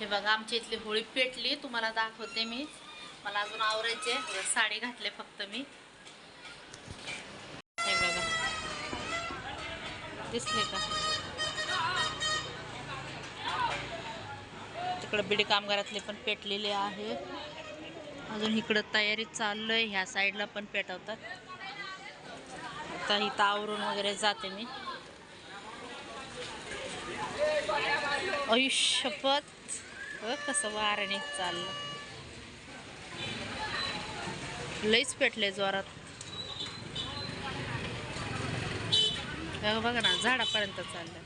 हे बघा आमच्या इथली होळी पेटली. तुम्हाला दाखवते मी. मला अजून आवरायचे साडी घातले फक्त मी. हे बघा. दिसले का? तिकडं बिडी कामगारातले पण पेटलेले आहे. अजून इकडं तयारी चाललंय. ह्या साईडला पण पेटवतात. आता इथं आवरून वगैरे जाते मी. आयुष्यपत. बघ कसं वारणी चाललं. लईच पेटले जोरात. बघा बघा ना झाडापर्यंत चाललं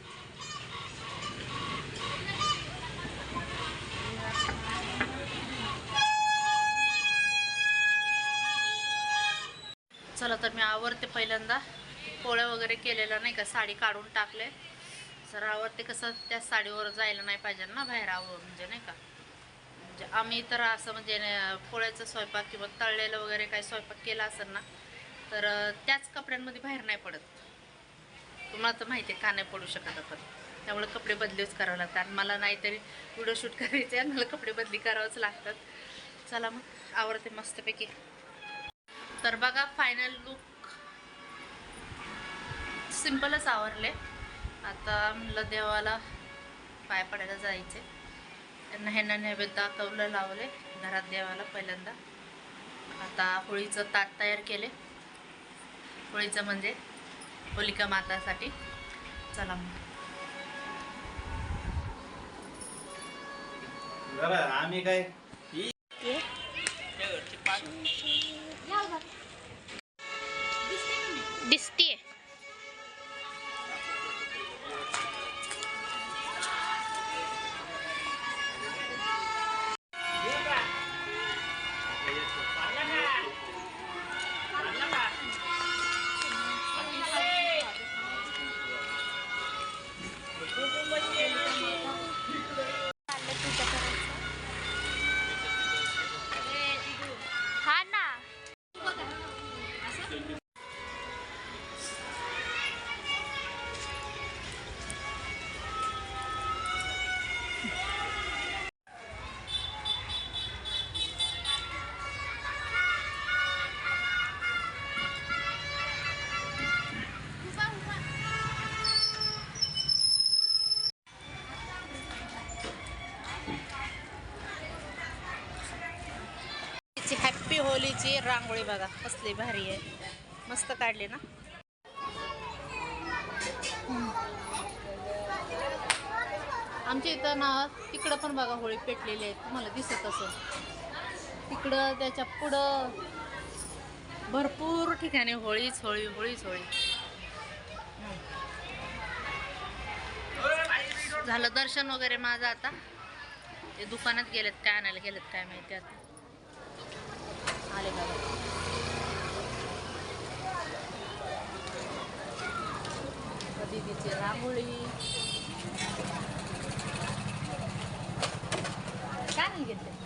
चला तर मी आवरते पहिल्यांदा. पोळ्या वगैरे केलेल्या नाही का साडी काढून टाकले. सर आवडते कसं त्या साडीवर जायला नाही पाहिजे ना बाहेर आवं म्हणजे नाही का? म्हणजे आम्ही तर असं म्हणजे पोळ्याचा स्वयंपाक किंवा तळलेलं वगैरे काही स्वयंपाक केला असेल ना तर त्याच कपड्यांमध्ये बाहेर नाही पडत. तुम्हाला तर माहिती आहे का नाही पडू शकत आपण. त्यामुळे कपडे बदलीच करावं लागतात. आणि मला नाहीतरी व्हिडिओ शूट करायचे आणि मला कपडे बदली करावंच लागतात. चला मग आवडते मस्तपैकी. तर बघा फायनल लुक सिम्पलच आवरले. आता मला देवाला पाय पडायला जायचे. त्यांना ह्यांना नैवेद्य दाखवलं लावले. घरात देवाला पहिल्यांदा. आता होळीचं ताट तयार केले. होळीचं म्हणजे होलिका मातासाठी. चला मग. आम्ही काय Vaya, हॅप्पी होलीची रांगोळी बघा कसली भारी आहे. मस्त काढली ना. आमच्या इथं ना तिकडं पण बघा होळी पेटलेली आहे तुम्हाला दिसत असं तिकडं त्याच्या पुढं भरपूर ठिकाणी होळीच होळी होळीच होळी. झालं दर्शन वगैरे माझं आता. ते दुकानात गेलेत काय आणायला गेलेत काय माहिती आता. आले बघा दीदीची रांगोळी काय नाही घेतले